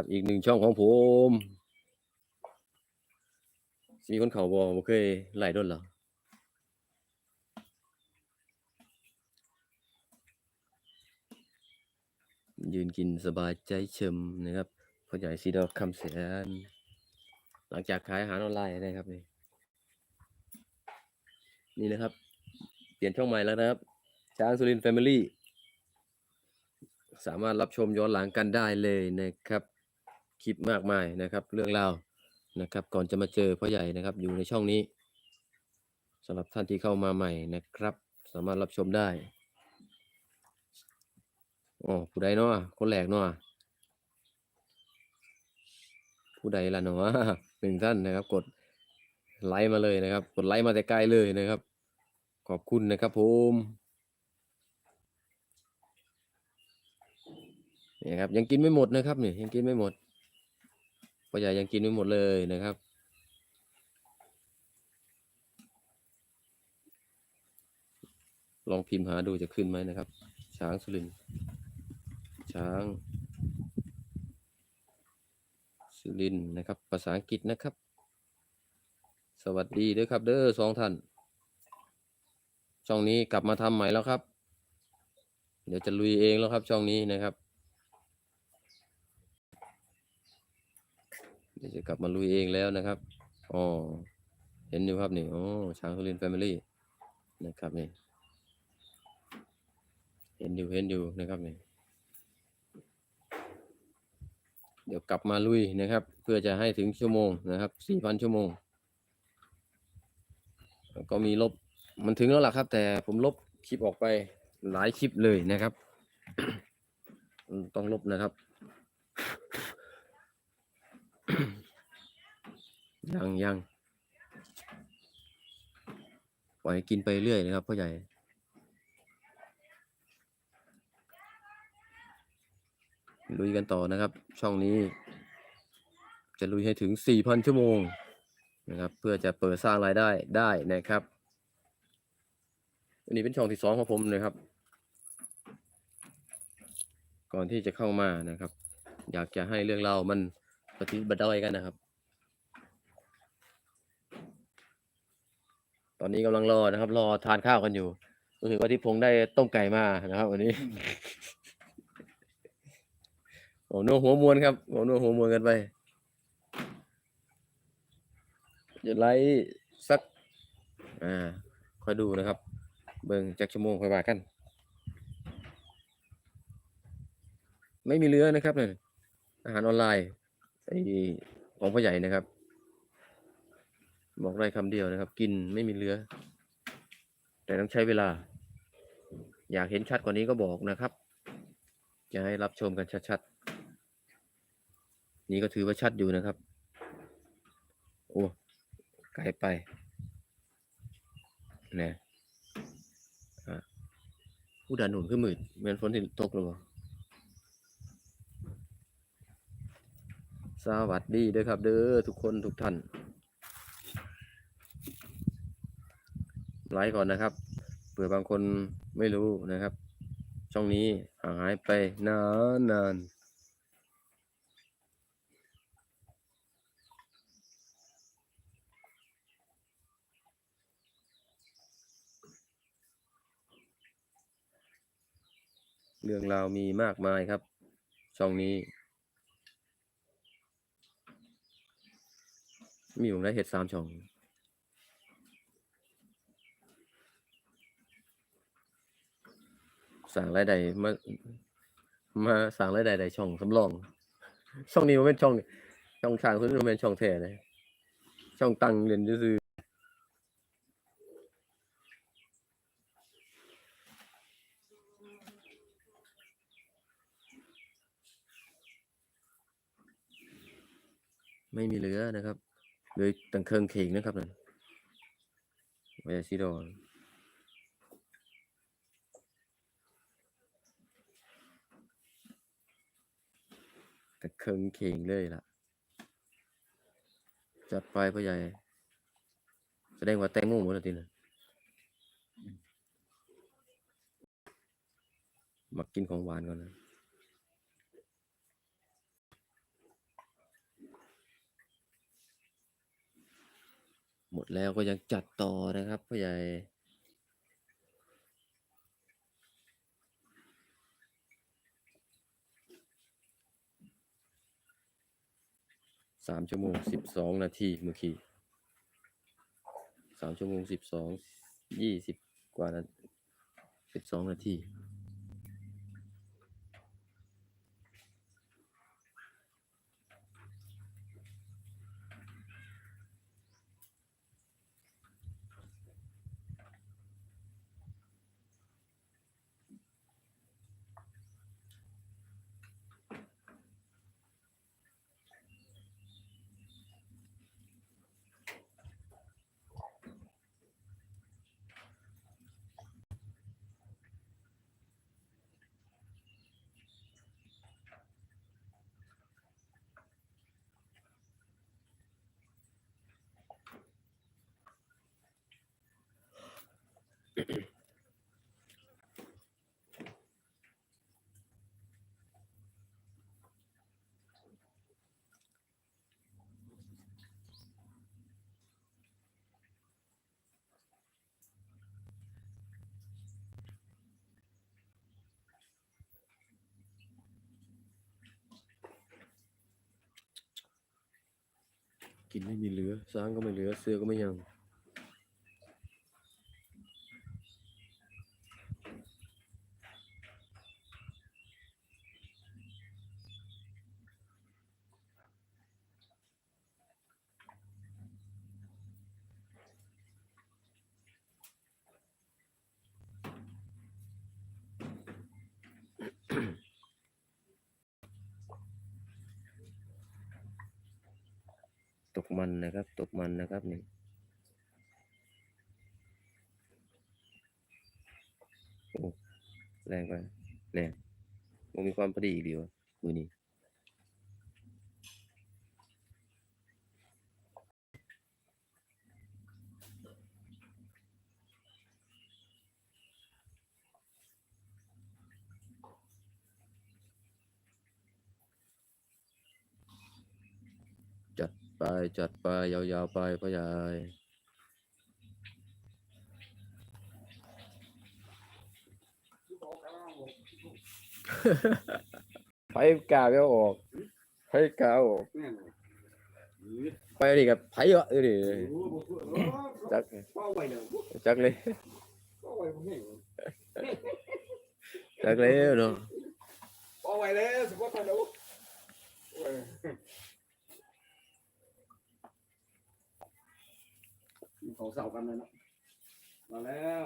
ครับอีกหนึ่งช่องของผมมีคนเขาบอกบ่เคยไล่ด้นเหรอยืนกินสบายใจเฉิมนะครับพ่อใหญ่สีดอกคำเสียนหลังจากขายอาหารออนไลน์นะครับนี่นี่นะครับ เปลี่ยนช่องใหม่แล้วนะครับ ช้างสุรินทร์แฟมิลี่ สามารถรับชมย้อนหลังกันได้เลยนะครับ คลิปมากมายนะครับ เรื่องราวนะครับ ก่อนจะมาเจอพ่อใหญ่นะครับ อยู่ในช่องนี้สำหรับท่านที่เข้ามาใหม่นะครับ สามารถรับชมได้อ๋อผู้ใดเนาะคนแรกเนาะผู้ใดล่ะเนาะหนึ่งท่านนะครับ กดไลค์มาเลยนะครับ กดไลค์มาแต่ไกลเลยนะครับ ขอบคุณนะครับผมนี่ครับยังกินไม่หมดนะครับนี่ยังกินไม่หมด พ่อใหญ่ยังกินไม่หมดเลยนะครับ ลองพิมพ์หาดูจะขึ้นไหมนะครับ ช้างสุรินช้างสุรินนะครับ ภาษาอังกฤษนะครับ สวัสดีด้วยครับ เด้อสองท่าน ช่องนี้กลับมาทำใหม่แล้วครับ เดี๋ยวจะลุยเองแล้วครับช่องนี้นะครับ เดี๋ยวจะกลับมาลุยเองแล้วนะครับอ๋อเห็นอยู่ครับนี่โอ้ช้างสุรินแฟมิลี่นะครับนี่เห็นอยู่เห็นอยู่นะครับนี่เดี๋ยวกลับมาลุยนะครับ เพื่อจะให้ถึงชั่วโมงนะครับสี่พันชั่วโมง ก็มีลบมันถึงแล้วล่ะครับ แต่ผมลบคลิปออกไปหลายคลิปเลยนะครับ ต้องลบนะครับ ยังยังปล่อยให้กินไปเรื่อยนะครับพ่อใหญ่ลุยกันต่อนะครับ ช่องนี้ จะลุยให้ถึง 4,000 ชั่วโมงนะครับ เพื่อจะเปิดสร้างรายได้ได้นะครับอันนี้เป็นช่องที่สองของผมเลยครับ ก่อนที่จะเข้ามานะครับ อยากจะให้เรื่องราวมันปฏิบัติได้กันนะครับ ตอนนี้กำลังรอนะครับ รอทานข้าวกันอยู่รู้สึกว่าที่พงษ์ได้ต้มไก่มานะครับวันนี้โอ้นัวหัวมวนครับโอ้นัวหัวมวนกันไปจะไล่สัก อ่าคอยดูนะครับ เบิ่งจักชั่วโมงค่อยว่ากัน ไม่มีเรือนะครับเนี่ยอาหารออนไลน์ไอของพ่อใหญ่นะครับ บอกได้คำเดียวนะครับ กินไม่มีเรือ แต่ต้องใช้เวลา อยากเห็นชัดกว่านี้ก็บอกนะครับ จะให้รับชมกันชัดๆ นี่ก็ถือว่าชัดอยู่นะครับ โอ้ไกลไปเนี่ยอะผู้ดันหนุนขึ้นมืดเหมือนฝนที่ตกหรือเปล่าสวัสดีด้อครับ เด้อทุกคนทุกท่าน ไลค์ก่อนนะครับเผื่อบางคนไม่รู้นะครับ ช่องนี้ห่างหายไปนานนานเรื่องราวมีมากมายครับ ช่องนี้ มีผมได้เห็ดสามช่อง สั่งรายได้มามาสั่งรายได้ได้ช่องสำรอง ช่องนี้มันเป็นช่องช่องสร้างสุดมันเป็นช่องแท้เลยช่องตังเรียนซื่อไม่มีเหลือนะครับเลยตังเครื่องเข่งนะครับนั่นไวาซิโดอน แต่เคิงเข่งเลยล่ะ จัดไปพ่อใหญ่แสดงว่าแตงโมหมดแล้วทีนะมากินของหวานก่อนนะหมดแล้วก็ยังจัดต่อนะครับพ่อใหญ่ สามชั่วโมงสิบสองนาทีเมื่อกี้สามชั่วโมงสิบสองยี่สิบกว่านาสิบสองนาที กินไม่มีเหลือ สร้างก็ไม่เหลือ เสื้อก็ไม่ยัง มันนะครับ ตกมันนะครับนี่โอ้แรงไปแรงมันมีความพอดีอีกดีวะมือนี้ จัด ไปจัดไปยาวๆไปพ่อใหญ่ไฟกาก็ออกไฟกาออกแม่นหรือไปดิกับไฟอะเออดิโอ้โหเออจักเป้าไว้เด้อจักเลยเป้าไว้บ่แห้งจักเลยเนาะเป้าไว้แล้วสิบ่ทันเด้อโอ้ย เขาเศร้ากันเลยนะมาแล้ว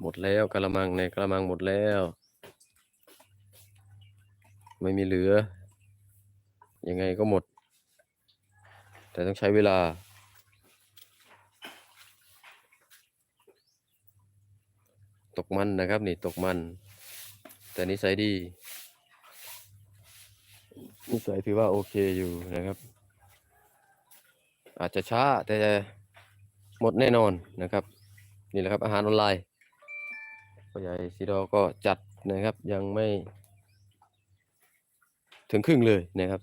หมดแล้วกะละมังในกะละมังหมดแล้ว ไม่มีเหลือ ยังไงก็หมด แต่ต้องใช้เวลา ตกมันนะครับนี่ตกมัน แต่นิสัยดี นิสัยถือว่าโอเคอยู่นะครับ อาจจะช้าแต่หมดแน่นอนนะครับ นี่แหละครับอาหารออนไลน์พ่อใหญ่ซีดอก็จัดนะครับ ยังไม่ ถึงครึ่งเลยนะครับ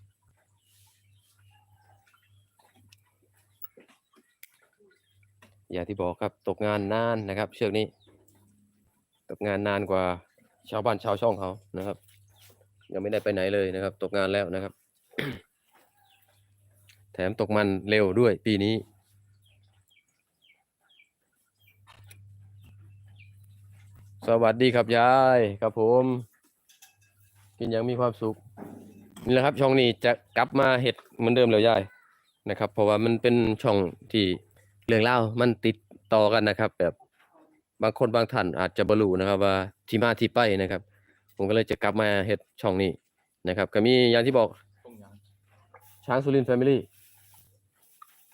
อย่างที่บอกครับตกงานนานนะครับ เชือกนี้ ตกงานนานกว่าชาวบ้านชาวช่องเขานะครับ ยังไม่ได้ไปไหนเลยนะครับ ตกงานแล้วนะครับ แถมตกมันเร็วด้วยปีนี้ สวัสดีครับยายครับผม กินยังมีความสุขนี่แหละครับ ช่องนี้จะกลับมาเห็ดเหมือนเดิมแล้วยายนะครับ เพราะว่ามันเป็นช่องที่เรื่องเล่ามันติดต่อกันนะครับ แบบบางคนบางท่านอาจจะบรู้นะครับว่าที่มาที่ไปนะครับ ผมก็เลยจะกลับมาเห็ดช่องนี้นะครับ ก็มีอย่างที่บอกช้างสุรินทร์แฟมิลี่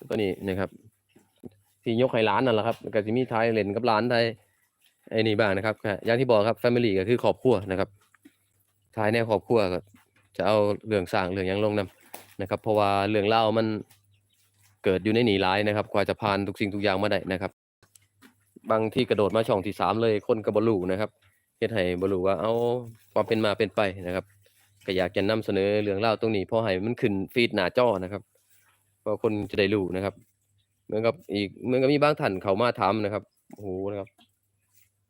ตัวนี้นะครับ ที่ยกให้ร้านนั่นแหละครับก็จะมีท้ายเล่นกับร้านไทยไอ้นี่บ้างนะครับอย่างที่บอกครับ Family ก็คือครอบครัวนะครับท้ายแนวครอบครัวก็จะเอาเรื่องสร้างเรื่องยังลงนำนะครับ เพราะว่าเรื่องเล่ามันเกิดอยู่ในหนีร้ายนะครับกว่าจะผ่านทุกสิ่งทุกอย่างมาได้นะครับ บางที่กระโดดมาช่องที่สามเลยคนกับบรูนะครับ เฮ็ดให้บรูว่าเอาความเป็นมาเป็นไปนะครับก็อยากจะนำเสนอเรื่องเล่าวตรงนี้พอให้มันขึ้นฟีดหน้าจอนะครับเพราะคนจะได้รู้นะครับเหมือนกับอีกเหมือนกับมีบางท่านเขามาถามนะครับโอ้โหนะครับ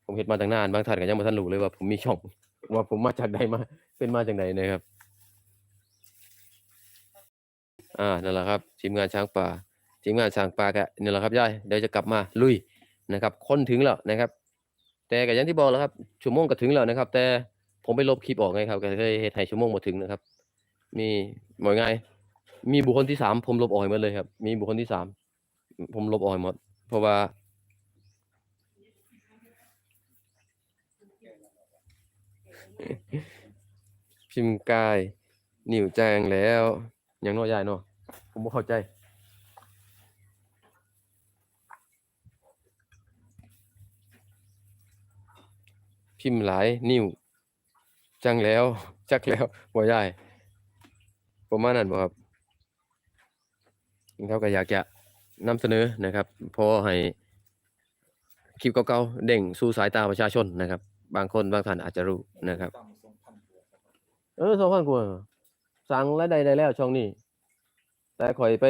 ผมเห็นมาตั้งนานบางท่านก็ยังบ่ทันรู้เลยว่าผมมีช่องว่าผมมาจากใดมาเป็นมาจากไหนนะครับ อ่านั่นแหละครับทีมงานช้างป่าทีมงานช้างป่าก็นี่แหละครับยายเดี๋ยวจะกลับมาลุยนะครับ คนถึงแล้วนะครับ แต่ก็อย่างที่บอกแล้วครับชั่วโมงก็ถึงแล้วนะครับ แต่ผมไปลบคลิปออกไงครับก็เลยเฮ็ดให้ชั่วโมงบ่ถึงนะครับ มีบอกไงมีบุคคลที่สามผมลบออกหมดเลยครับ มีบุคคลที่สามผมลบออกหมด เพราะว่าพิมพ์กาย นิ่วแจงแล้วยังน้อยใหญ่เนาะผมบ่เข้าใจ พิมหลายนิ้ว จังแล้ว จักแล้วบ่ใหญ่ประมาณนั้นบ่ครับเขาก็อยากจะนำเสนอนะครับพอให้คลิปเก่าๆเด้งสู่สายตาประชาชนนะครับ บางคนบางท่านอาจจะรู้นะครับตั้งสองพันตัวครับเออสองพันกว่าสั่งรายได้ได้แล้วช่องนี้ แต่ข่อยไป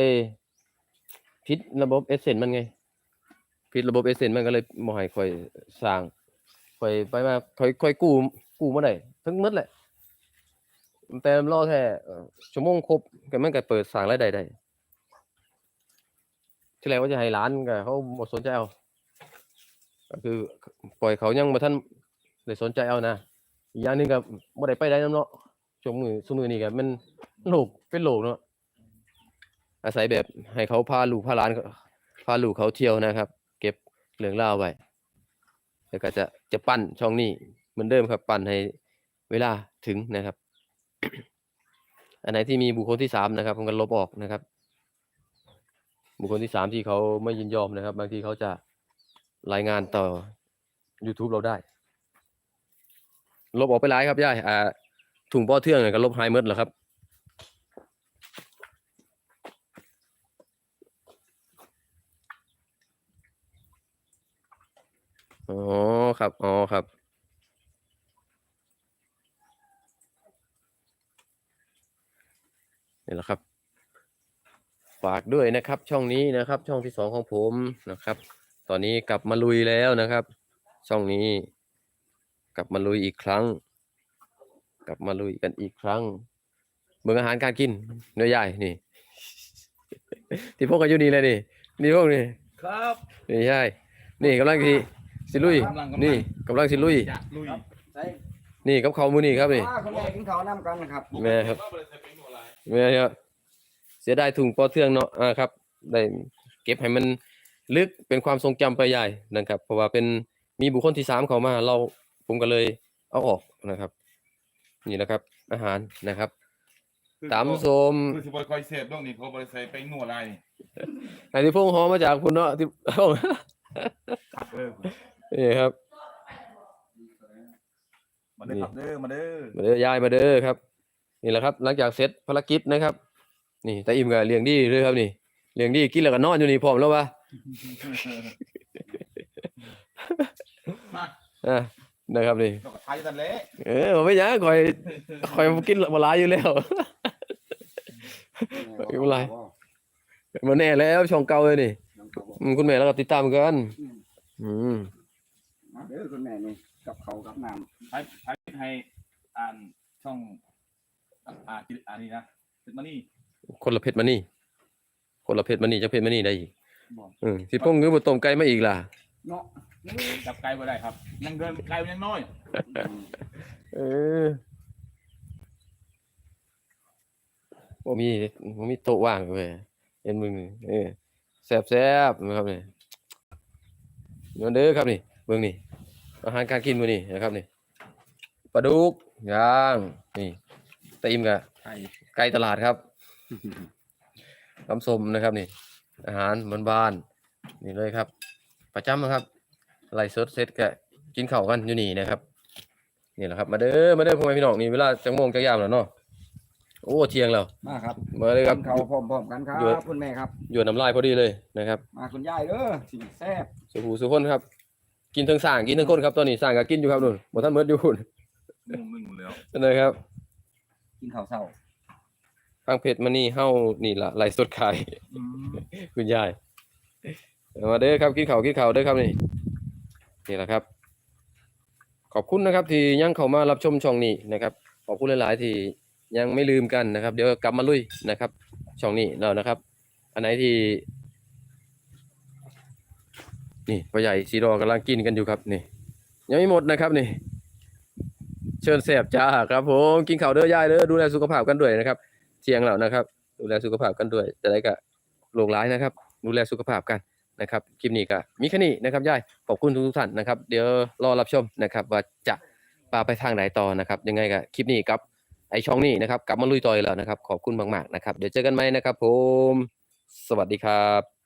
ผิดระบบเอเซนมันไงผิดระบบเอเซนมันก็เลยบ่ให้ข่อยสร้าง ข่อยไปมาข่อยข่อยกู้กู้มาได้ทั้งหมดแหละแต่รอแค่ชั่วโมงครบก็มันก็เปิดสร้างรายได้ได้ที่แรกว่าจะให้ร้านก็เขาบ่สนใจเอาก็คือ ปล่อยเขายังบ่ทันได้สนใจเอานะอย่างหนึงก็บ่ได้ไปได้น้ำเนาะช่วงมือซุมื้อนี้ก็มันโลกเป็นโลกเนาะอาศัยแบบให้เขาพาลูกพาหลานพาลูกเขาเที่ยวนะครับ เก็บเรื่องราไว้ แล้วก็จะจะปั้นช่องนี้เหมือนเดิมครับ ปั้นให้เวลาถึงนะครับ อันไหนที่มีบุคคลที่สามนะครับผมก็ลบออกนะครับ บุคคลที่สามที่เขาไม่ยินยอมนะครับ บางทีเขาจะรายงานต่อ YouTube เราได้ ลบออกไปหลายครับยายอ่าถุงป้อเทืองเนี่ยก็ลบหายหมดแล้วครับ อ๋อครับ อ๋อครับ นี่แหละครับ ฝากด้วยนะครับ ช่องนี้นะครับ ช่องที่สองของผมนะครับ ตอนนี้กลับมาลุยแล้วนะครับ ช่องนี้ กลับมาลุยอีกครั้ง กลับมาลุยกันอีกครั้งเมืองอาหารการกินเนื้อใหญ่นี่ ที่พวกกันอยู่นี่เลยนี่นี่พวกนี่ครับนี่ใช่ นี่กำลังสิ สิลุย กำลังกำลัง นี่กำลังสิลุยจะลุยใส่นี่กับเขาวมือนี่ครับนี่ว่าคนแรกกินข้าวน้ำกันนะครับแม่ครับแม่ครับเสียดายถุงปอเทืองเนาะอ่าครับ ได้เก็บให้มันลึกเป็นความทรงจำไปใหญ่นะครับ เพราะว่าเป็นมีบุคคลที่สามเข้ามา เราผมก็เลยเอาออกนะครับ นี่นะครับ อาหารนะครับตำส้มคือสิบอยคอยเสพตรงนี้เขาบริใส่ไปหนวดอะไรอันนี้พงหอมมาจากคุณเนาะที่ เออ นี่ครับ มาเด้อครับเด้อมาเด้อมาเด้อยายมาเด้อครับ นี่แหละครับ หลังจากเสร็จภารกิจนะครับ นี่ตาอิ่มกับเลี้ยงดีเลยครับนี่เลี้ยงดีกินแล้วก็นอนอยู่นี่พร้อมแล้ววะมาอะนะครับนี่เราก็ไทยกันแหละเออผมไม่อยังคอยคอยกินมาหลายอยู่แล้วไม่เป็นไรมาแน่แล้วช่องเก่าเลยนี่อืมคุณแม่แล้วก็ติดตามกัน อืมมา เด้อคุณแม่นี่กับเขาวกับน้ไทยไทยให้อ่านช่องอ่านอ่านนี่นะเป็นมานี่คนละเพชรมานี่ คนละเพชรมานี่จะเพชรมานี่ได้อีกำบอกอืมสิพงคือบ่ต้มไก่มาอีกล่ะเนาะจับไกลไ่ได้ครับยังเดินไกลมันยังน้อยอืมเออบ่มีบ่มีโต๊ะว่างเว้ยเห็นมึงนี่เออแซ่บๆนะครับนี่เงินเด้อครับนี่เบิ่งนี่ อาหารการกินมื้อนี้นะครับนี่ปลาดุกย่าง นี่ตะอิ่มกะไทยไก่ตลาดครับน้ำส้มนะครับนี่ อาหารบ้านๆนี่เลยครับ ประจำนะครับไล่สดเสร็จก็กินข้าวกันอยู่นี่นะครับนี่แหละครับ มาเด้อมาเด้อพ่อแม่พี่น้องนี่เวลาจังโมงจังยามแล้วเนาะโอ้เที่ยงแล้วมาครับมาเลยครับกินข้าวพร้อมๆกันครัหยวดบคุณแม่ครับหยวนน้ำลายพอดีเลยนะครับ มาคุณยายเด้อสิ่งแซ่บสุขูสุคนครับ กินทั้งสร้างกินทั้งคนครับตอนนี้สร้างก็กินอยู่ครับนู่นบ่ทันเมิดอยู่พุ่นมุ่งนึ่งหมดแล้วนะครับ กินข้าวเช้าทางเพจมานี่เฮานี่ล่ะไลฟ์สดขายคุณยายเอามาเด้อครับกินข้าวกินข้าวเด้อครับนี่นี่แหละครับ ขอบคุณนะครับ ที่ยังเข้ามารับชมช่องนี้นะครับ ขอบคุณหลาย ๆ ที่ยังไม่ลืมกันนะครับ เดี๋ยวกลับมาลุยนะครับ ช่องนี้เรานะครับ อันไหนที่ นี่พ่อใหญ่สีรอกำลังกินกันอยู่ครับนี่ ยังไม่หมดนะครับนี่ เชิญแสบจ้าครับผมกินข้าวเด้อยายเด้อดูแลสุขภาพกันด้วยนะครับเที่ยงแล้วนะครับ ดูแลสุขภาพกันด้วยจะได้กะโรคร้ายนะครับ ดูแลสุขภาพกันนะครับคลิปนี้ก็มีแค่นี้นะครับยายขอบคุณทุกท่านนะครับ เดี๋ยวรอรับชมนะครับ ว่าจะปาไปทางไหนต่อนะครับ ยังไงก็คลิปนี้ครับไอช่องนี้นะครับ กลับมาลุยต่อยแล้วนะครับ ขอบคุณมากๆนะครับ เดี๋ยวเจอกันไหมนะครับ ผม สวัสดีครับ